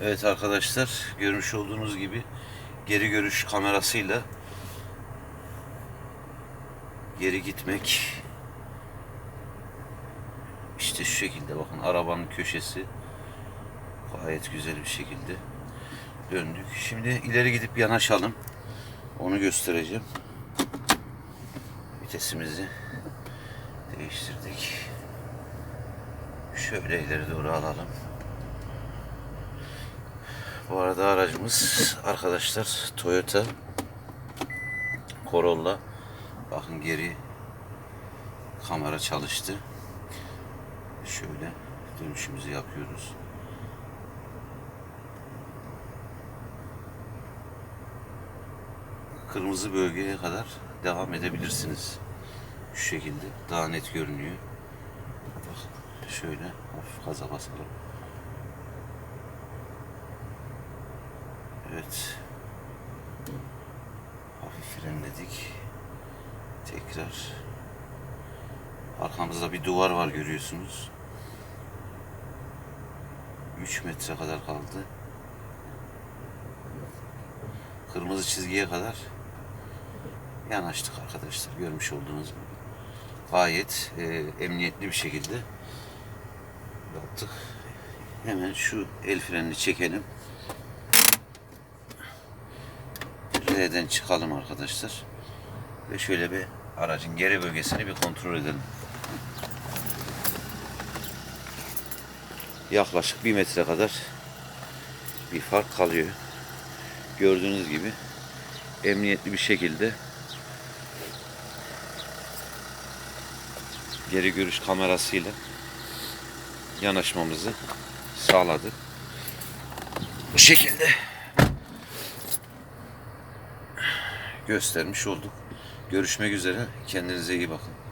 Evet arkadaşlar görmüş olduğunuz gibi geri görüş kamerasıyla geri gitmek işte şu şekilde bakın arabanın köşesi gayet güzel bir şekilde döndük. Şimdi ileri gidip yanaşalım. Onu göstereceğim. Vitesimizi değiştirdik. Şöyle ileri doğru alalım. Bu arada aracımız arkadaşlar Toyota Corolla. Bakın geri kamera çalıştı. Şöyle dönüşümüzü yapıyoruz. Kırmızı bölgeye kadar devam edebilirsiniz. Şu şekilde daha net görünüyor. Şöyle hafif gaza basalım. Evet. Hafif frenledik. Tekrar. Arkamızda bir duvar var görüyorsunuz. 3 metre kadar kaldı. Kırmızı çizgiye kadar yanaştık arkadaşlar. Görmüş olduğunuz gibi. Gayet e, emniyetli bir şekilde yaptık. Hemen şu el frenini çekelim. R'den çıkalım arkadaşlar. Ve şöyle bir aracın geri bölgesini bir kontrol edelim. Yaklaşık bir metre kadar bir fark kalıyor. Gördüğünüz gibi emniyetli bir şekilde geri görüş kamerasıyla yanaşmamızı sağladı. Bu şekilde göstermiş olduk. Görüşmek üzere. Kendinize iyi bakın.